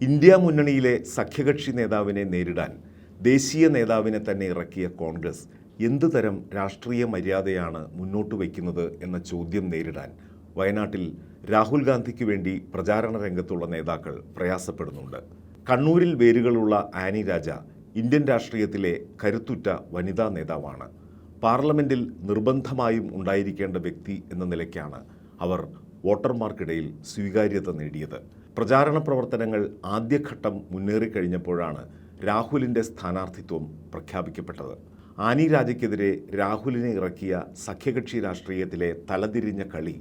India മുന്നണിയിലെ സഖ്യകക്ഷി നേതാവിനെ നേരിടാൻ ദേശീയ നേതാവിനെ തന്നെ ഇറക്കിയ കോൺഗ്രസ് എന്തുതരം രാഷ്ട്രീയ മര്യാദയാണ് മുന്നോട്ട് വയ്ക്കുന്നത് എന്ന ചോദ്യം നേരിടാൻ വയനാട്ടിൽ രാഹുൽ ഗാന്ധിക്ക് വേണ്ടി പ്രചാരണ രംഗത്തുള്ള നേതാക്കൾ പ്രയാസപ്പെടുന്നുണ്ട്. കണ്ണൂരിൽ വേരുകളുള്ള ആനി രാജ ഇന്ത്യൻ രാഷ്ട്രീയത്തിലെ കരുത്തുറ്റ വനിതാ നേതാവാണ്. പാർലമെന്റിൽ നിർബന്ധമായും ഉണ്ടായിരിക്കേണ്ട വ്യക്തി എന്ന നിലയ്ക്കാണ് അവർ വോട്ടർമാർക്കിടയിൽ സ്വീകാര്യത നേടിയത്. പ്രചാരണ പ്രവർത്തനങ്ങൾ ആദ്യഘട്ടം മുന്നേറിക്കഴിഞ്ഞപ്പോഴാണ് രാഹുലിന്റെ സ്ഥാനാർത്ഥിത്വം പ്രഖ്യാപിക്കപ്പെട്ടത്. ആനി രാജയ്ക്കെതിരെ രാഹുലിനെ ഇറക്കിയ സഖ്യകക്ഷി രാഷ്ട്രീയത്തിലെ തലതിരിഞ്ഞ കളി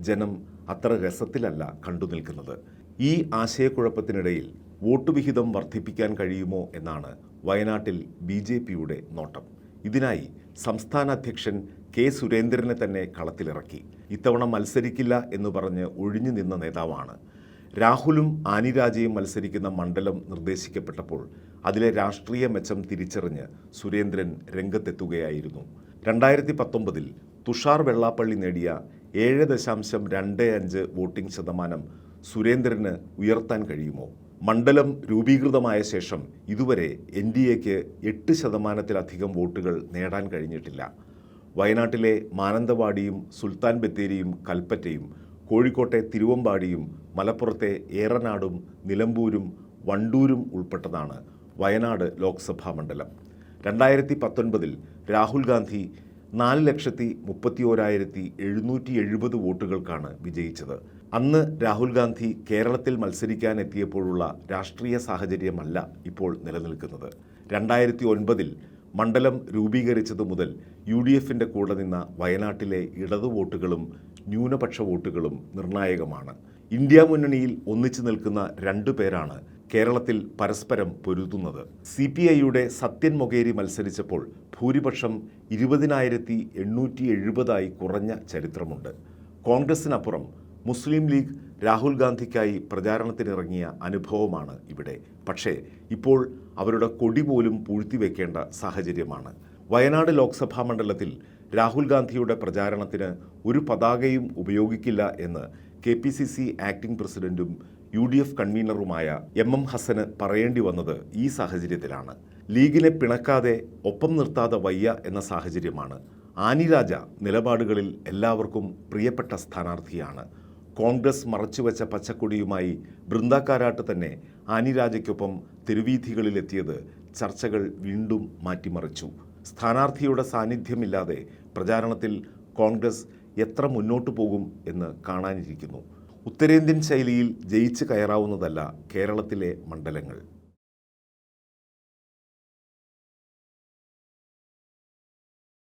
ജനം അത്ര രസത്തിലല്ല കണ്ടുനിൽക്കുന്നത്. ഈ ആശയക്കുഴപ്പത്തിനിടയിൽ വോട്ട് വിഹിതം വർദ്ധിപ്പിക്കാൻ കഴിയുമോ എന്നാണ് വയനാട്ടിൽ ബി നോട്ടം. ഇതിനായി സംസ്ഥാന അധ്യക്ഷൻ കെ സുരേന്ദ്രനെ തന്നെ കളത്തിലിറക്കി. ഇത്തവണ മത്സരിക്കില്ല എന്ന് പറഞ്ഞ് ഒഴിഞ്ഞു നിന്ന നേതാവാണ്. രാഹുലും ആനിരാജയും മത്സരിക്കുന്ന മണ്ഡലം നിർദ്ദേശിക്കപ്പെട്ടപ്പോൾ അതിലെ രാഷ്ട്രീയ മെച്ചം തിരിച്ചറിഞ്ഞ് സുരേന്ദ്രൻ രംഗത്തെത്തുകയായിരുന്നു. രണ്ടായിരത്തി പത്തൊമ്പതിൽ തുഷാർ വെള്ളാപ്പള്ളി നേടിയ ഏഴ് ദശാംശം രണ്ട് അഞ്ച് വോട്ടിംഗ് ശതമാനം സുരേന്ദ്രന് ഉയർത്താൻ കഴിയുമോ? മണ്ഡലം രൂപീകൃതമായ ശേഷം ഇതുവരെ എൻ ഡി എക്ക് എട്ട് ശതമാനത്തിലധികം വോട്ടുകൾ നേടാൻ കഴിഞ്ഞിട്ടില്ല. വയനാട്ടിലെ മാനന്തവാടിയും സുൽത്താൻ ബത്തേരിയും കൽപ്പറ്റയും കോഴിക്കോട്ടെ തിരുവമ്പാടിയും മലപ്പുറത്തെ ഏറനാടും നിലമ്പൂരും വണ്ടൂരും ഉൾപ്പെട്ടതാണ് വയനാട് ലോക്സഭാ മണ്ഡലം. രണ്ടായിരത്തി പത്തൊൻപതിൽ രാഹുൽ ഗാന്ധി നാല് ലക്ഷത്തി മുപ്പത്തി ഓരായിരത്തി എഴുന്നൂറ്റി എഴുപത് വോട്ടുകൾക്കാണ് വിജയിച്ചത്. അന്ന് രാഹുൽ ഗാന്ധി കേരളത്തിൽ മത്സരിക്കാൻ എത്തിയപ്പോഴുള്ള രാഷ്ട്രീയ സാഹചര്യമല്ല ഇപ്പോൾ നിലനിൽക്കുന്നത്. രണ്ടായിരത്തി ഒൻപതിൽ മണ്ഡലം രൂപീകരിച്ചതു മുതൽ യു ഡി എഫിന്റെ കൂടെ നിന്ന വയനാട്ടിലെ ഇടതു വോട്ടുകളും ന്യൂനപക്ഷ വോട്ടുകളും നിർണായകമാണ്. ഇന്ത്യ മുന്നണിയിൽ ഒന്നിച്ചു നിൽക്കുന്ന രണ്ടു പേരാണ് കേരളത്തിൽ പരസ്പരം പൊരുതുന്നത്. സി പി ഐയുടെ സത്യൻ മൊകേരി മത്സരിച്ചപ്പോൾ ഭൂരിപക്ഷം ഇരുപതിനായിരത്തി എണ്ണൂറ്റി എഴുപതായി കുറഞ്ഞ ചരിത്രമുണ്ട്. കോൺഗ്രസിനപ്പുറം മുസ്ലിം ലീഗ് രാഹുൽ ഗാന്ധിക്കായി പ്രചാരണത്തിനിറങ്ങിയ അനുഭവമാണ് ഇവിടെ. പക്ഷേ ഇപ്പോൾ അവരുടെ കൊടി പോലും പൂഴ്ത്തിവെക്കേണ്ട സാഹചര്യമാണ്. വയനാട് ലോക്സഭാ മണ്ഡലത്തിൽ രാഹുൽ ഗാന്ധിയുടെ പ്രചാരണത്തിന് ഒരു പതാകയും ഉപയോഗിക്കില്ല എന്ന് K P C C acting പ്രസിഡന്റും യു ഡി എഫ് കൺവീനറുമായ എം എം ഹസന് പറയേണ്ടി വന്നത് ഈ സാഹചര്യത്തിലാണ്. ലീഗിനെ പിണക്കാതെ ഒപ്പം നിർത്താതെ വയ്യ എന്ന സാഹചര്യമാണ്. ആനിരാജ നിലപാടുകളിൽ എല്ലാവർക്കും പ്രിയപ്പെട്ട സ്ഥാനാർത്ഥിയാണ്. കോൺഗ്രസ് മറച്ചുവെച്ച പച്ചക്കൊടിയുമായി ബൃന്ദാക്കാരാട്ട് തന്നെ ആനിരാജയ്ക്കൊപ്പം തെരുവീഥികളിലെത്തിയത് ചർച്ചകൾ വീണ്ടും മാറ്റിമറിച്ചു. സ്ഥാനാർത്ഥിയുടെ സാന്നിധ്യമില്ലാതെ പ്രചാരണത്തിൽ കോൺഗ്രസ് എത്ര മുന്നോട്ടു പോകും എന്ന് കാണാനിരിക്കുന്നു. ഉത്തരേന്ത്യൻ ശൈലിയിൽ ജയിച്ച് കയറാവുന്നതല്ല കേരളത്തിലെ മണ്ഡലങ്ങൾ.